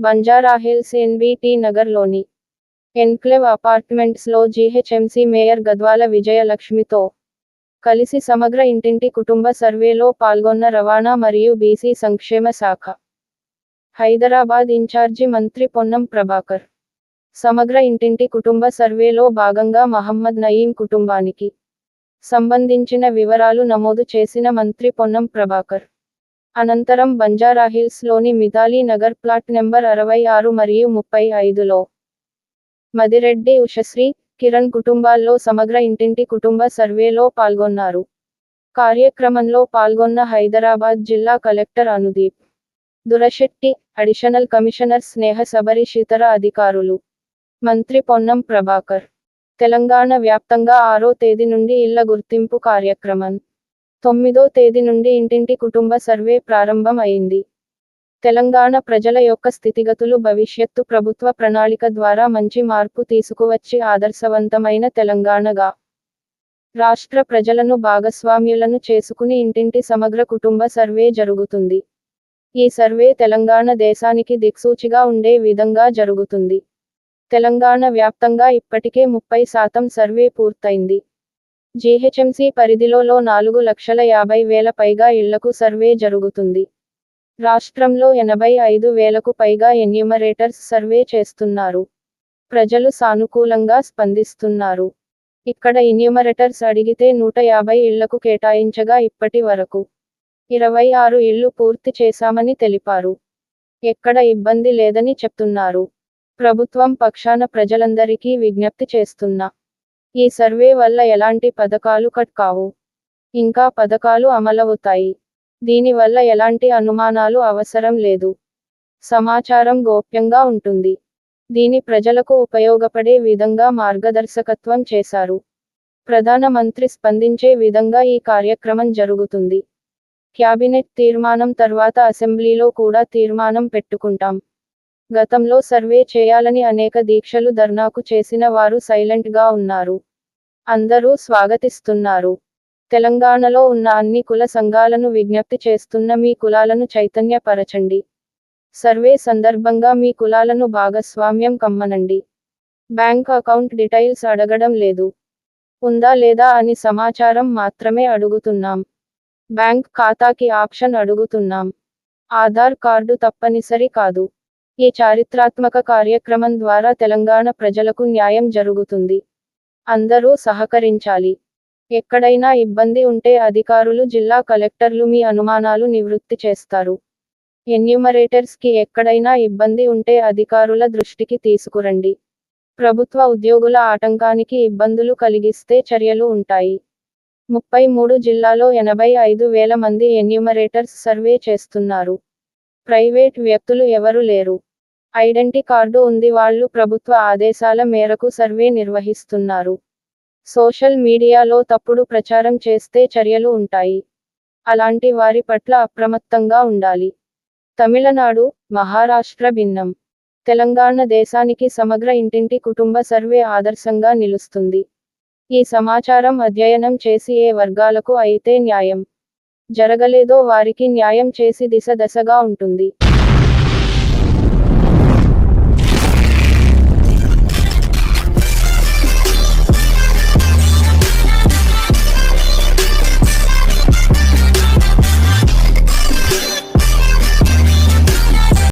Banjara Hills NBT నగర్లోని enclave అపార్ట్మెంట్స్లో GHMC mayor Gadwal విజయలక్ష్మితో కలిసి సమగ్ర ఇంటింటి కుటుంబ సర్వేలో పాల్గొన్న రవాణా మరియు బీసీ సంక్షేమ శాఖ హైదరాబాద్ ఇన్ఛార్జి మంత్రి పొన్నం ప్రభాకర్. సమగ్ర ఇంటింటి కుటుంబ సర్వేలో భాగంగా మహమ్మద్ నయీం కుటుంబానికి సంబంధించిన వివరాలు నమోదు చేసిన మంత్రి పొన్నం ప్రభాకర్. అనంతరం బంజారాహిల్స్లోని మిథాలీ నగర్ ప్లాట్ నెంబర్ అరవై ఆరు మరియు ముప్పై ఐదులో మదిరెడ్డి ఉషశ్రీ కిరణ్ కుటుంబాల్లో సమగ్ర ఇంటింటి కుటుంబ సర్వేలో పాల్గొన్నారు. కార్యక్రమంలో పాల్గొన్న హైదరాబాద్ జిల్లా collector Anudeep Durishetty additional commissioner Sneha Sabarish ఇతర అధికారులు మంత్రి పొన్నం ప్రభాకర్. తెలంగాణ వ్యాప్తంగా ఆరో తేదీ నుండి ఇళ్ళ గుర్తింపు కార్యక్రమం తొమ్మిదో తేదీ నుండి ఇంటింటి కుటుంబ సర్వే ప్రారంభం అయింది. తెలంగాణ ప్రజల యొక్క స్థితిగతులు భవిష్యత్తు ప్రభుత్వ ప్రణాళిక ద్వారా మంచి మార్పు తీసుకువచ్చి ఆదర్శవంతమైన తెలంగాణగా. రాష్ట్ర ప్రజలను భాగస్వామ్యులను చేసుకుని ఇంటింటి సమగ్ర కుటుంబ సర్వే జరుగుతుంది. ఈ సర్వే తెలంగాణ దేశానికి దిక్సూచిగా ఉండే విధంగా జరుగుతుంది. తెలంగాణ వ్యాప్తంగా ఇప్పటికే ముప్పై శాతం సర్వే పూర్తయింది. జీహెచ్ఎంసీ పరిధిలో నాలుగు లక్షల యాభై వేల పైగా ఇళ్ళకు సర్వే జరుగుతుంది. రాష్ట్రంలో ఎనభై ఐదు వేలకు పైగా ఎన్యూమరేటర్స్ సర్వే చేస్తున్నారు. ప్రజలు సానుకూలంగా స్పందిస్తున్నారు. ఇక్కడ ఇన్యూమరేటర్స్ అడిగితే నూట యాభై ఇళ్ళకు కేటాయించగా ఇప్పటి వరకు ఇరవై ఆరు ఇళ్ళు పూర్తి చేశామని తెలిపారు. ఎక్కడ ఇబ్బంది లేదని చెప్తున్నారు. ప్రభుత్వం పక్షాన ప్రజలందరికీ విజ్ఞప్తి చేస్తున్నా ఈ సర్వే వల్ల ఎలాంటి పథకాలు కట్ కావు. ఇంకా పథకాలు అమలవుతాయి. దీనివల్ల ఎలాంటి అనుమానాలు అవసరం లేదు. సమాచారం గోప్యంగా ఉంటుంది. దీని ప్రజలకు ఉపయోగపడే విధంగా మార్గదర్శకత్వం చేశారు. ప్రధానమంత్రి స్పందించే విధంగా ఈ కార్యక్రమం జరుగుతుంది. క్యాబినెట్ తీర్మానం తర్వాత అసెంబ్లీలో కూడా తీర్మానం పెట్టుకుంటాం. గతంలో సర్వే చేయాలని అనేక దీక్షలు ధర్నాకు చేసిన వారు సైలెంట్గా ఉన్నారు. అందరూ స్వాగతిస్తున్నారు. తెలంగాణలో ఉన్న అన్ని కుల సంఘాలను విజ్ఞప్తి చేస్తున్న మీ కులాలను చైతన్యపరచండి. సర్వే సందర్భంగా మీ కులాలను భాగస్వామ్యం కమ్మనండి. బ్యాంక్ అకౌంట్ డీటెయిల్స్ అడగడం లేదు. ఉందా లేదా అని సమాచారం మాత్రమే అడుగుతున్నాం. బ్యాంక్ ఖాతాకి ఆప్షన్ అడుగుతున్నాం. ఆధార్ కార్డు తప్పనిసరి కాదు. ఈ చారిత్రాత్మక కార్యక్రమం ద్వారా తెలంగాణ ప్రజలకు న్యాయం జరుగుతుంది. అందరూ సహకరించాలి. ఎక్కడైనా ఇబ్బంది ఉంటే అధికారులు జిల్లా కలెక్టర్లు మీ అనుమానాలు నివృత్తి చేస్తారు. ఎన్యూమరేటర్స్కి ఎక్కడైనా ఇబ్బంది ఉంటే అధికారుల దృష్టికి తీసుకురండి. ప్రభుత్వ ఉద్యోగుల ఆటంకానికి ఇబ్బందులు కలిగిస్తే చర్యలు ఉంటాయి. ముప్పై మూడు జిల్లాలో ఎనభై ఐదు వేల మంది ఎన్యూమరేటర్స్ సర్వే చేస్తున్నారు. ప్రైవేట్ వ్యక్తులు ఎవరు లేరు. ఐడెంటి కార్డు ఉంది వాళ్ళు ప్రభుత్వ ఆదేశాల మేరకు సర్వే నిర్వహిస్తున్నారు. సోషల్ మీడియాలో తప్పుడు ప్రచారం చేస్తే చర్యలు ఉంటాయి. అలాంటి వారి పట్ల అప్రమత్తంగా ఉండాలి. తమిళనాడు మహారాష్ట్ర భిన్నం. తెలంగాణ దేశానికి సమగ్ర ఇంటింటి కుటుంబ సర్వే ఆదర్శంగా నిలుస్తుంది. ఈ సమాచారం అధ్యయనం చేసి ఏ వర్గాలకు అయితే న్యాయం జరగలేదో వారికి న్యాయం చేసి దిశ దశగా ఉంటుంది.